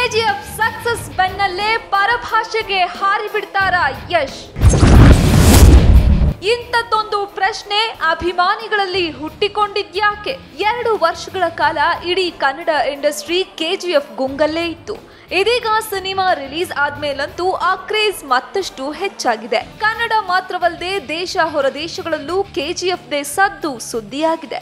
KGF success ಬೆನ್ನಲ್ಲೇ ಪರಭಾಷೆಗೆ ಹಾರಿ ಬಿಡ್ತಾರ ಯಶ್? ಇಂಥದ್ದೊಂದು ಪ್ರಶ್ನೆ ಅಭಿಮಾನಿಗಳಲ್ಲಿ ಹುಟ್ಟಿಕೊಂಡಿದ್ಯಾಕೆ? ಎರಡು ವರ್ಷಗಳ ಕಾಲ ಇಡೀ ಕನ್ನಡ ಇಂಡಸ್ಟ್ರಿ ಕೆಜಿಎಫ್ ಗುಂಗಲ್ಲೇ ಇತ್ತು. ಇದೀಗ ಸಿನಿಮಾ ರಿಲೀಸ್ ಆದ್ಮೇಲಂತೂ ಆ ಕ್ರೇಜ್ ಮತ್ತಷ್ಟು ಹೆಚ್ಚಾಗಿದೆ. ಕನ್ನಡ ಮಾತ್ರವಲ್ಲದೆ ದೇಶ ಹೊರ ದೇಶಗಳಲ್ಲೂ ಕೆಜಿಎಫ್ ದೇ ಸದ್ದು ಸುದ್ದಿಯಾಗಿದೆ.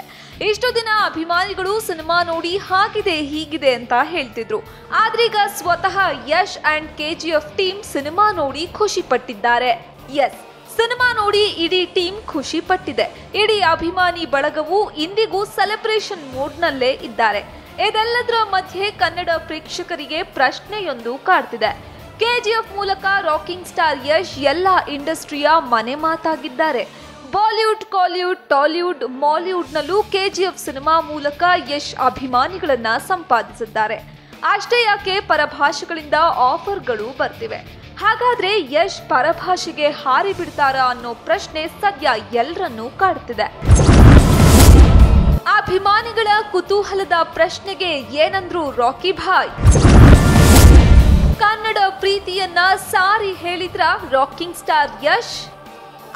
ಇಷ್ಟು ದಿನ ಅಭಿಮಾನಿಗಳು ಸಿನಿಮಾ ನೋಡಿ ಹಾಗಿದೆ ಹೀಗಿದೆ ಅಂತ ಹೇಳ್ತಿದ್ರು. ಆದ್ರೀಗ ಸ್ವತಃ Yash and KGF team cinema ನೋಡಿ ಖುಷಿ ಪಟ್ಟಿದ್ದಾರೆ. ಎಸ್. ಸಿನಿಮಾ ನೋಡಿ ಇಡೀ ಟೀಮ್ ಖುಷಿ ಪಟ್ಟಿದೆ. ಇಡೀ ಅಭಿಮಾನಿ ಬಳಗವು ಇಂದಿಗೂ ಸೆಲೆಬ್ರೇಷನ್ ಮೂಡ್ನಲ್ಲೇ ಇದ್ದಾರೆ. ಇದೆಲ್ಲದರ ಮಧ್ಯೆ ಕನ್ನಡ ಪ್ರೇಕ್ಷಕರಿಗೆ ಪ್ರಶ್ನೆಯೊಂದು ಕಾಡ್ತಿದೆ. ಕೆಜಿಎಫ್ ಮೂಲಕ ರಾಕಿಂಗ್ ಸ್ಟಾರ್ ಯಶ್ ಎಲ್ಲ ಇಂಡಸ್ಟ್ರಿಯ ಮನೆ ಮಾತಾಗಿದ್ದಾರೆ. ಬಾಲಿವುಡ್, ಕಾಲಿವುಡ್, ಟಾಲಿವುಡ್, ಮಾಲಿವುಡ್ನಲ್ಲೂ ಕೆಜಿಎಫ್ ಸಿನಿಮಾ ಮೂಲಕ ಯಶ್ ಅಭಿಮಾನಿಗಳನ್ನ ಸಂಪಾದಿಸಿದ್ದಾರೆ. ಅಷ್ಟೇ ಯಾಕೆ ಪರಭಾಷೆಗಳಿಂದ ಆಫರ್ಗಳು ಬರ್ತಿವೆ. ಹಾಗಾದ್ರೆ ಯಶ್ ಪರಭಾಷೆಗೆ ಹಾರಿ ಬಿಡ್ತಾರಾ ಅನ್ನೋ ಪ್ರಶ್ನೆ ಸದ್ಯ ಎಲ್ಲರನ್ನೂ ಕಾಡ್ತಿದೆ. ಅಭಿಮಾನಿಗಳ ಕುತೂಹಲದ ಪ್ರಶ್ನೆಗೆ ಏನಂದ್ರು ರಾಕಿ ಭಾಯ್? ಕನ್ನಡ ಪ್ರೀತಿಯನ್ನ ಸಾರಿ ಹೇಳಿದ್ರ ರಾಕಿಂಗ್ ಸ್ಟಾರ್ ಯಶ್?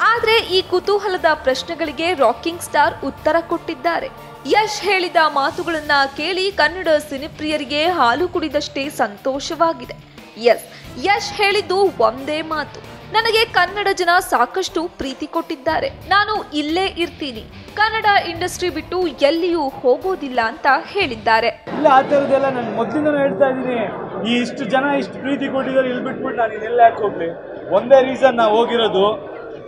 ಆದ್ರೆ ಈ ಕುತೂಹಲದ ಪ್ರಶ್ನೆಗಳಿಗೆ ರಾಕಿಂಗ್ ಸ್ಟಾರ್ ಉತ್ತರ ಕೊಟ್ಟಿದ್ದಾರೆ. ಯಶ್ ಹೇಳಿದ ಮಾತುಗಳನ್ನ ಕೇಳಿ ಕನ್ನಡ ಸಿನಿಪ್ರಿಯರಿಗೆ ಹಾಲು ಕುಡಿದಷ್ಟೇ ಸಂತೋಷವಾಗಿದೆ. ಎಸ್ ಯಶ್ ಹೇಳಿದ್ದು ಒಂದೇ ಮಾತು. ನನಗೆ ಕನ್ನಡ ಜನ ಸಾಕಷ್ಟು ಪ್ರೀತಿ ಕೊಟ್ಟಿದ್ದಾರೆ. ನಾನು ಇಲ್ಲೇ ಇರ್ತೀನಿ. ಕನ್ನಡ ಇಂಡಸ್ಟ್ರಿ ಬಿಟ್ಟು ಎಲ್ಲಿಯೂ ಹೋಗೋದಿಲ್ಲ ಅಂತ ಹೇಳಿದ್ದಾರೆ. ಇಲ್ಲ, ಆ ಥರದ್ದೆಲ್ಲ ನಾನು ಮೊದಲಿಂದನೂ ಹೇಳ್ತಾ ಇದ್ದೀನಿ. ಈ ಇಷ್ಟು ಜನ ಇಷ್ಟು ಪ್ರೀತಿ ಕೊಟ್ಟಿದ್ದಾರೆ, ಇಲ್ಲಿ ಬಿಟ್ಬಿಟ್ಟು ನಾನು ಇನ್ನೆಲ್ಲ ಯಾಕೆ ಹೋಗ್ಲಿ? ಒಂದೇ ರೀಸನ್ ನಾವು ಹೋಗಿರೋದು,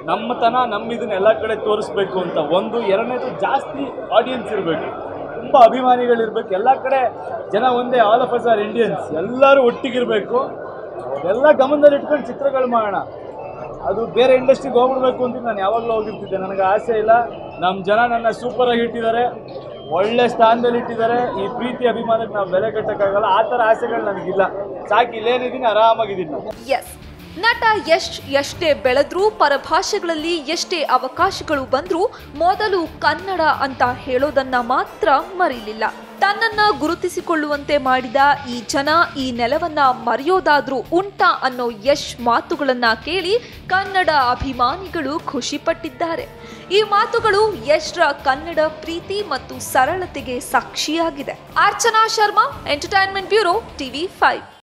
ನಮ್ಮತನ ನಮ್ಮ ಇದನ್ನ ಎಲ್ಲ ಕಡೆ ತೋರಿಸ್ಬೇಕು ಅಂತ. ಒಂದು, ಎರಡನೇದು ಜಾಸ್ತಿ ಆಡಿಯನ್ಸ್ ಇರಬೇಕು. ತುಂಬ ಅಭಿಮಾನಿಗಳಿರ್ಬೇಕು. ಎಲ್ಲ ಕಡೆ ಜನ ಒಂದೇ all of us are Indians ಎಲ್ಲರೂ ಒಟ್ಟಿಗಿರಬೇಕು. ಎಲ್ಲ ಗಮನದಲ್ಲಿ ಇಟ್ಕೊಂಡು ಚಿತ್ರಗಳು ಮಾಡೋಣ. ಅದು ಬೇರೆ ಇಂಡಸ್ಟ್ರಿಗೆ ಹೋಗ್ಬಿಡ್ಬೇಕು ಅಂತ ನಾನು ಯಾವಾಗಲೂ ಹೋಗಿರ್ತಿದ್ದೆ. ನನಗೆ ಆಸೆ ಇಲ್ಲ. ನಮ್ಮ ಜನ ನನ್ನ ಸೂಪರಾಗಿ ಇಟ್ಟಿದ್ದಾರೆ. ಒಳ್ಳೆ ಸ್ಥಾನದಲ್ಲಿ ಇಟ್ಟಿದ್ದಾರೆ. ಈ ಪ್ರೀತಿ ಅಭಿಮಾನಕ್ಕೆ ನಾವು ಬೆಲೆ ಕಟ್ಟಕ್ಕಾಗಲ್ಲ. ಆ ಥರ ಆಸೆಗಳು ನನಗಿಲ್ಲ. ಸಾಕು, ಇಲ್ಲೇನಿದ್ದೀನಿ, ಆರಾಮಾಗಿದ್ದೀನಿ. ಎಸ್ ನಟ ಯಶ್ ಎಷ್ಟೇ ಬೆಳೆದ್ರೂ ಪರಭಾಷೆಗಳಲ್ಲಿ ಎಷ್ಟೇ ಅವಕಾಶಗಳು ಬಂದ್ರೂ ಮೊದಲು ಕನ್ನಡ ಅಂತ ಹೇಳೋದನ್ನ ಮಾತ್ರ ಮರೀಲಿಲ್ಲ. ತನ್ನನ್ನ ಗುರುತಿಸಿಕೊಳ್ಳುವಂತೆ ಮಾಡಿದ ಈ ಜನ ಈ ನೆಲವನ್ನ ಮರೆಯೋದಾದ್ರೂ ಉಂಟಾ ಅನ್ನೋ ಯಶ್ ಮಾತುಗಳನ್ನ ಕೇಳಿ ಕನ್ನಡ ಅಭಿಮಾನಿಗಳು ಖುಷಿಪಟ್ಟಿದ್ದಾರೆ. ಈ ಮಾತುಗಳು ಯಶ್ರ ಕನ್ನಡ ಪ್ರೀತಿ ಮತ್ತು ಸರಳತೆಗೆ ಸಾಕ್ಷಿಯಾಗಿದೆ. Archana Sharma entertainment bureau TV five